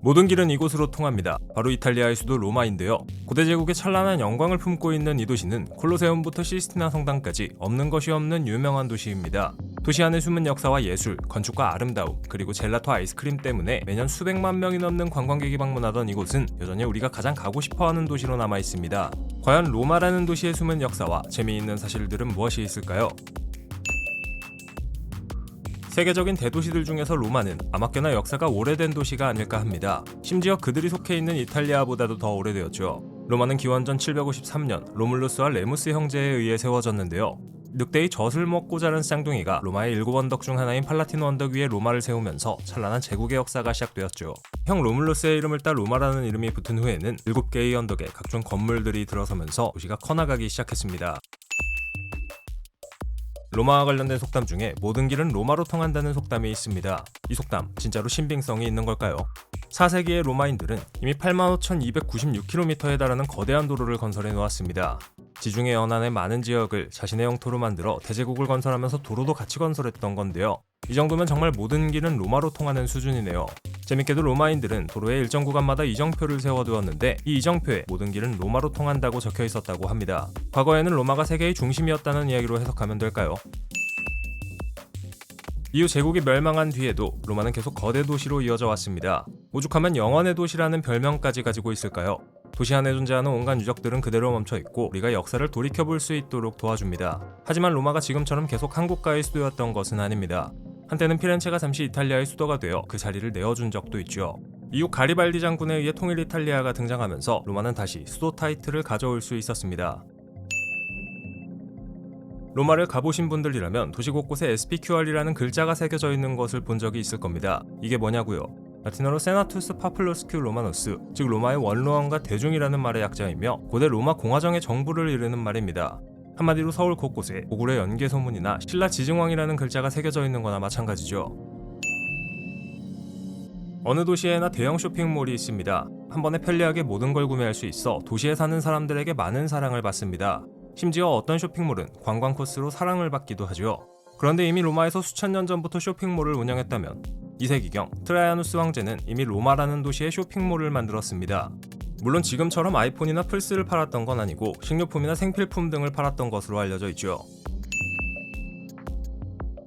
모든 길은 이곳으로 통합니다. 바로 이탈리아의 수도 로마인데요. 고대 제국의 찬란한 영광을 품고 있는 이 도시는 콜로세움부터 시스티나 성당까지 없는 것이 없는 유명한 도시입니다. 도시 안의 숨은 역사와 예술, 건축과 아름다움, 그리고 젤라토 아이스크림 때문에 매년 수백만 명이 넘는 관광객이 방문하던 이곳은 여전히 우리가 가장 가고 싶어 하는 도시로 남아 있습니다. 과연 로마라는 도시의 숨은 역사와 재미있는 사실들은 무엇이 있을까요? 세계적인 대도시들 중에서 로마는 아마껴나 역사가 오래된 도시가 아닐까 합니다. 심지어 그들이 속해 있는 이탈리아보다도 더 오래되었죠. 로마는 기원전 753년 로물루스와 레무스 형제에 의해 세워졌는데요. 늑대의 젖을 먹고 자란 쌍둥이가 로마의 일곱 원덕 중 하나인 팔라틴 원덕 위에 로마를 세우면서 찬란한 제국의 역사가 시작되었죠. 형 로물루스의 이름을 따 로마라는 이름이 붙은 후에는 일곱 개의 언덕에 각종 건물들이 들어서면서 도시가 커나가기 시작했습니다. 로마와 관련된 속담 중에 모든 길은 로마로 통한다는 속담이 있습니다. 이 속담 진짜로 신빙성이 있는 걸까요? 4세기의 로마인들은 이미 85,296km에 달하는 거대한 도로를 건설해 놓았습니다. 지중해 연안의 많은 지역을 자신의 영토로 만들어 대제국을 건설하면서 도로도 같이 건설했던 건데요. 이 정도면 정말 모든 길은 로마로 통하는 수준이네요. 재밌게도 로마인들은 도로의 일정 구간마다 이정표를 세워두었는데 이 이정표에 모든 길은 로마로 통한다고 적혀 있었다고 합니다. 과거에는 로마가 세계의 중심이었다는 이야기로 해석하면 될까요? 이후 제국이 멸망한 뒤에도 로마는 계속 거대 도시로 이어져 왔습니다. 오죽하면 영원의 도시라는 별명까지 가지고 있을까요? 도시 안에 존재하는 온갖 유적들은 그대로 멈춰 있고 우리가 역사를 돌이켜 볼 수 있도록 도와줍니다. 하지만 로마가 지금처럼 계속 한국가의 수도였던 것은 아닙니다. 한때는 피렌체가 잠시 이탈리아의 수도가 되어 그 자리를 내어준 적도 있죠. 이후 가리발디 장군에 의해 통일 이탈리아가 등장하면서 로마는 다시 수도 타이틀을 가져올 수 있었습니다. 로마를 가보신 분들이라면 도시 곳곳에 SPQR이라는 글자가 새겨져 있는 것을 본 적이 있을 겁니다. 이게 뭐냐고요? 라틴어로 세나투스 파플로스큐 로마노스, 즉 로마의 원로원과 대중이라는 말의 약자이며 고대 로마 공화정의 정부를 이르는 말입니다. 한마디로 서울 곳곳에 고구려 연개 소문이나 신라 지증왕이라는 글자가 새겨져 있는 거나 마찬가지죠. 어느 도시에나 대형 쇼핑몰이 있습니다. 한 번에 편리하게 모든 걸 구매할 수 있어 도시에 사는 사람들에게 많은 사랑을 받습니다. 심지어 어떤 쇼핑몰은 관광 코스로 사랑을 받기도 하죠. 그런데 이미 로마에서 수천 년 전부터 쇼핑몰을 운영했다면 2세기경 트라이아누스 황제는 이미 로마라는 도시에 쇼핑몰을 만들었습니다. 물론 지금처럼 아이폰이나 플스를 팔았던 건 아니고 식료품이나 생필품 등을 팔았던 것으로 알려져 있죠.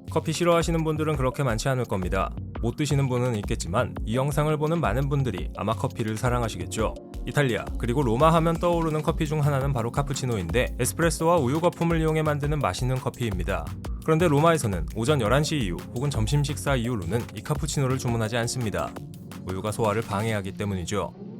커피 싫어하시는 분들은 그렇게 많지 않을 겁니다. 못 드시는 분은 있겠지만 이 영상을 보는 많은 분들이 아마 커피를 사랑하시겠죠. 이탈리아 그리고 로마 하면 떠오르는 커피 중 하나는 바로 카푸치노인데 에스프레소와 우유 거품을 이용해 만드는 맛있는 커피입니다. 그런데 로마에서는 오전 11시 이후 혹은 점심 식사 이후로는 이 카푸치노를 주문하지 않습니다. 우유가 소화를 방해하기 때문이죠.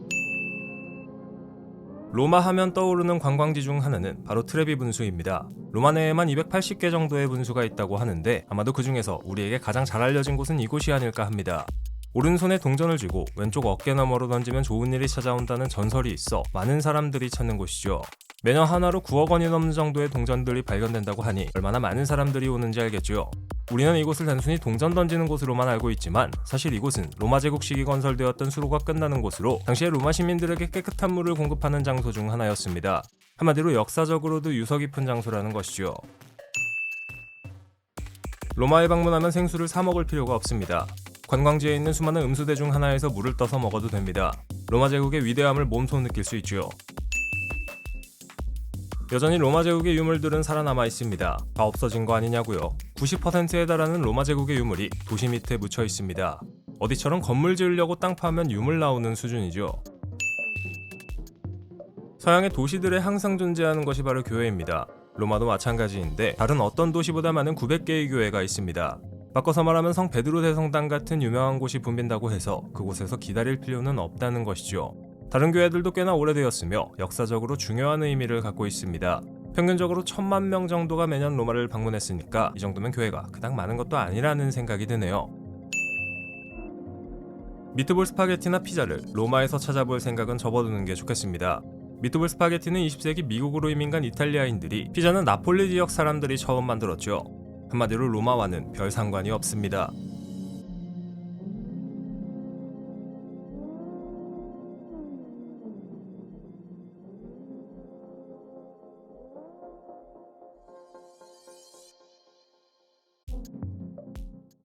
로마 하면 떠오르는 관광지 중 하나는 바로 트레비 분수입니다. 로마 내에만 280개 정도의 분수가 있다고 하는데 아마도 그 중에서 우리에게 가장 잘 알려진 곳은 이곳이 아닐까 합니다. 오른손에 동전을 쥐고 왼쪽 어깨 너머로 던지면 좋은 일이 찾아온다는 전설이 있어 많은 사람들이 찾는 곳이죠. 매년 하나로 9억 원이 넘는 정도의 동전들이 발견된다고 하니 얼마나 많은 사람들이 오는지 알겠죠. 우리는 이곳을 단순히 동전 던지는 곳으로만 알고 있지만 사실 이곳은 로마 제국 시기 건설되었던 수로가 끝나는 곳으로 당시에 로마 시민들에게 깨끗한 물을 공급하는 장소 중 하나였습니다. 한마디로 역사적으로도 유서 깊은 장소라는 것이죠. 로마에 방문하면 생수를 사 먹을 필요가 없습니다. 관광지에 있는 수많은 음수대 중 하나에서 물을 떠서 먹어도 됩니다. 로마 제국의 위대함을 몸소 느낄 수 있죠. 여전히 로마 제국의 유물들은 살아남아 있습니다. 다 없어진 거 아니냐고요? 90%에 달하는 로마 제국의 유물이 도시 밑에 묻혀 있습니다. 어디처럼 건물 지으려고 땅 파면 유물 나오는 수준이죠. 서양의 도시들에 항상 존재하는 것이 바로 교회입니다. 로마도 마찬가지인데 다른 어떤 도시보다 많은 900개의 교회가 있습니다. 바꿔서 말하면 성 베드로 대성당 같은 유명한 곳이 붐빈다고 해서 그곳에서 기다릴 필요는 없다는 것이죠. 다른 교회들도 꽤나 오래되었으며 역사적으로 중요한 의미를 갖고 있습니다. 평균적으로 천만 명 정도가 매년 로마를 방문했으니까 이 정도면 교회가 그닥 많은 것도 아니라는 생각이 드네요. 미트볼 스파게티나 피자를 로마에서 찾아볼 생각은 접어두는 게 좋겠습니다. 미트볼 스파게티는 20세기 미국으로 이민 간 이탈리아인들이 피자는 나폴리 지역 사람들이 처음 만들었죠. 한마디로 로마와는 별 상관이 없습니다.